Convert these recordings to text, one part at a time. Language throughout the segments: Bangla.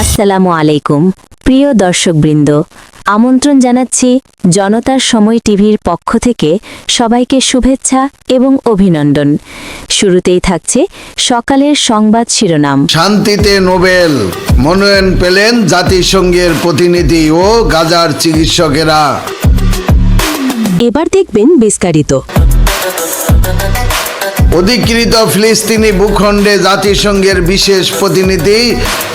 আসসালামু আলাইকুম, প্রিয় দর্শকবৃন্দ। আমন্ত্রণ জানাচ্ছি জনতার সময় টিভির পক্ষ থেকে সবাইকে শুভেচ্ছা এবং অভিনন্দন। শুরুতেই থাকছে সকালের সংবাদ শিরোনাম। শান্তিতে নোবেল মনোনয়ন পেলেন জাতিসংঘের প্রতিনিধি ও গাজার চিকিৎসকেরা। এবার দেখবেন বিস্তারিত। অধিকৃত ফিলিস্তিনি ভূখণ্ডে জাতিসংঘের বিশেষ প্রতিনিধি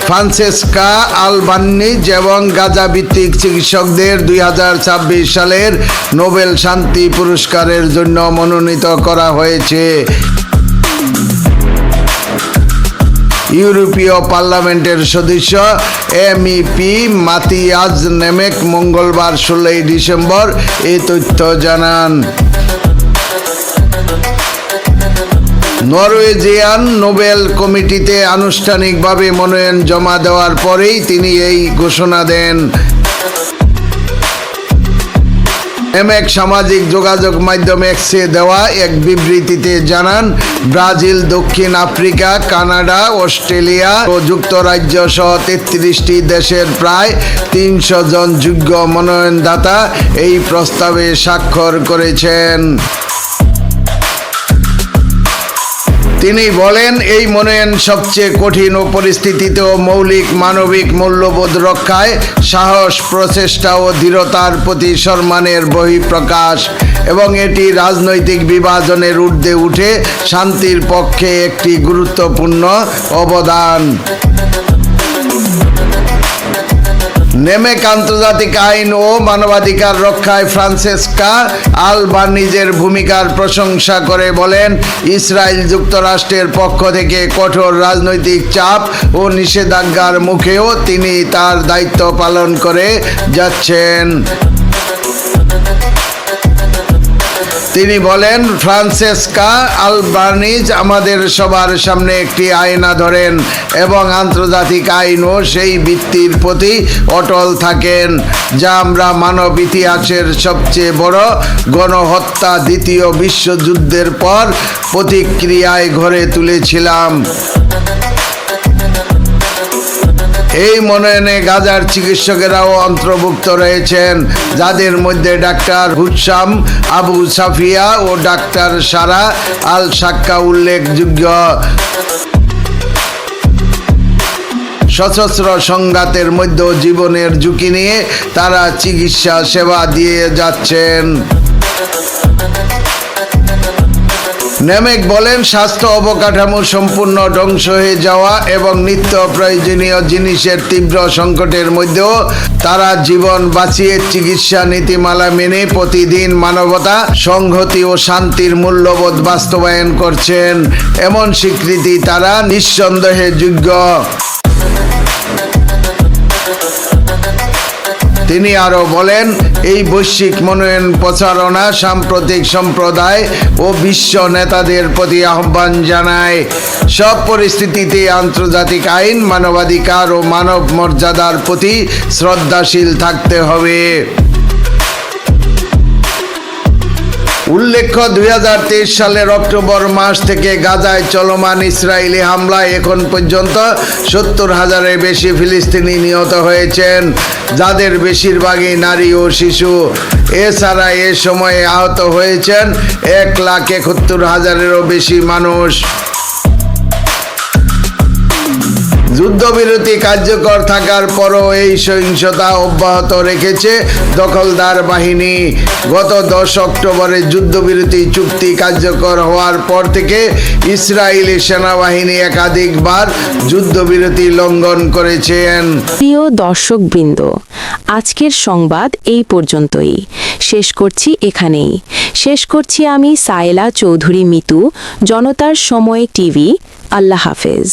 ফ্রান্সেসকা আলবান্নিজ এবং গাজা ভিত্তিক চিকিৎসকদের দুই হাজার ছাব্বিশ সালের নোবেল শান্তি পুরস্কারের জন্য মনোনীত করা হয়েছে। ইউরোপীয় পার্লামেন্টের সদস্য এমইপি মাতিয়াজ নেমেক মঙ্গলবার ষোলোই ডিসেম্বর এই তথ্য জানান। নরওয়েজিয়ান নোবেল কমিটিতে আনুষ্ঠানিকভাবে মনোনয়ন জমা দেওয়ার পরেই তিনি এই ঘোষণা দেন। এমএক সামাজিক যোগাযোগ মাধ্যম এক্সে দেওয়া এক বিবৃতিতে জানান, ব্রাজিল, দক্ষিণ আফ্রিকা, কানাডা, অস্ট্রেলিয়া ও যুক্তরাজ্য সহ তেত্রিশটি দেশের প্রায় তিনশো জন যোগ্য মনোনয়নদাতা এই প্রস্তাবে স্বাক্ষর করেছেন। তিনি বলেন, এই মনোনয়ন সবচেয়ে কঠিন ও পরিস্থিতিতেও মৌলিক, মানবিক মূল্যবোধ রক্ষায় সাহস, প্রচেষ্টা ও দৃঢ়তার প্রতি সম্মানের বহিঃপ্রকাশ এবং এটি রাজনৈতিক বিভাজনের ঊর্ধ্বে উঠে শান্তির পক্ষে একটি গুরুত্বপূর্ণ অবদান। নেমেক আন্তর্জাতিক আইন ও মানবাধিকার রক্ষায় ফ্রান্সেসকা আলবানিজের ভূমিকার প্রশংসা করে বলেন, ইসরায়েল যুক্তরাষ্ট্রের পক্ষ থেকে কঠোর রাজনৈতিক চাপ ও নিষেধাজ্ঞার মুখেও তিনি তার দায়িত্ব পালন করে যাচ্ছেন। তিনি বলেন, ফ্রান্সেসকা আলবার্নিজ আমাদের সবার সামনে একটি আয়না ধরেন এবং আন্তর্জাতিক আইনও সেই ভিত্তির প্রতি অটল থাকেন, যা আমরা মানব ইতিহাসের সবচেয়ে বড় গণহত্যা দ্বিতীয় বিশ্বযুদ্ধের পর প্রতিক্রিয়ায় গড়ে তুলেছিলাম। এই মনোনয়নে গাজার চিকিৎসকেরাও অন্তর্ভুক্ত রয়েছেন, যাদের মধ্যে ডাক্তার হুসাম, আবু সাফিয়া ও ডাক্তার সারা আল সাক্কা উল্লেখযোগ্য। সশস্ত্র সংঘাতের মধ্যে জীবনের ঝুঁকি নিয়ে তারা চিকিৎসা সেবা দিয়ে যাচ্ছেন। নেমেক বলেন, স্বাস্থ্য অবকাঠামো সম্পূর্ণ ধ্বংস হয়ে যাওয়া এবং নিত্য প্রয়োজনীয় জিনিসের তীব্র সংকটের মধ্যেও তারা জীবন বাঁচিয়ে চিকিৎসা নীতিমালা মেনে প্রতিদিন মানবতা, সংহতি ও শান্তির মূল্যবোধ বাস্তবায়ন করছেন। এমন স্বীকৃতি তারা নিঃসন্দেহে যোগ্য। তিনি আরও বলেন, এই বৈশ্বিক মনোনয়ন প্রচারণা সাম্প্রতিক সম্প্রদায় ও বিশ্ব নেতাদের প্রতি আহ্বান জানায়। সব পরিস্থিতিতে আন্তর্জাতিক আইন, মানবাধিকার ও মানব মর্যাদার প্রতি শ্রদ্ধাশীল থাকতে হবে। উল্লেখ্য দু হাজার তেইশ সালের অক্টোবর মাস থেকে গাজায় চলমান ইসরায়েলি হামলায় এখন পর্যন্ত সত্তর হাজারের বেশি ফিলিস্তিনি নিহত হয়েছেন, যাদের বেশিরভাগই নারী ও শিশু। এছাড়া এ সময়ে আহত হয়েছেন এক লাখ একত্তর হাজারেরও বেশি মানুষ। যুদ্ধবিরতি কার্যকর থাকার পরও এই সহিংসতা অব্যাহত রেখেছে দখলদার বাহিনী। গত দশ অক্টোবরে যুদ্ধবিরতি চুক্তি কার্যকর হওয়ার পর থেকে ইসরায়েলি সেনাবাহিনী একাধিকবার যুদ্ধবিরতি লঙ্ঘন করেছেন প্রিয় দর্শকবৃন্দ, আজকের সংবাদ এই পর্যন্তই। শেষ করছি এখানেই। শেষ করছি আমি সায়লা চৌধুরী মিতু, জনতার সময় টিভি। আল্লাহ হাফেজ।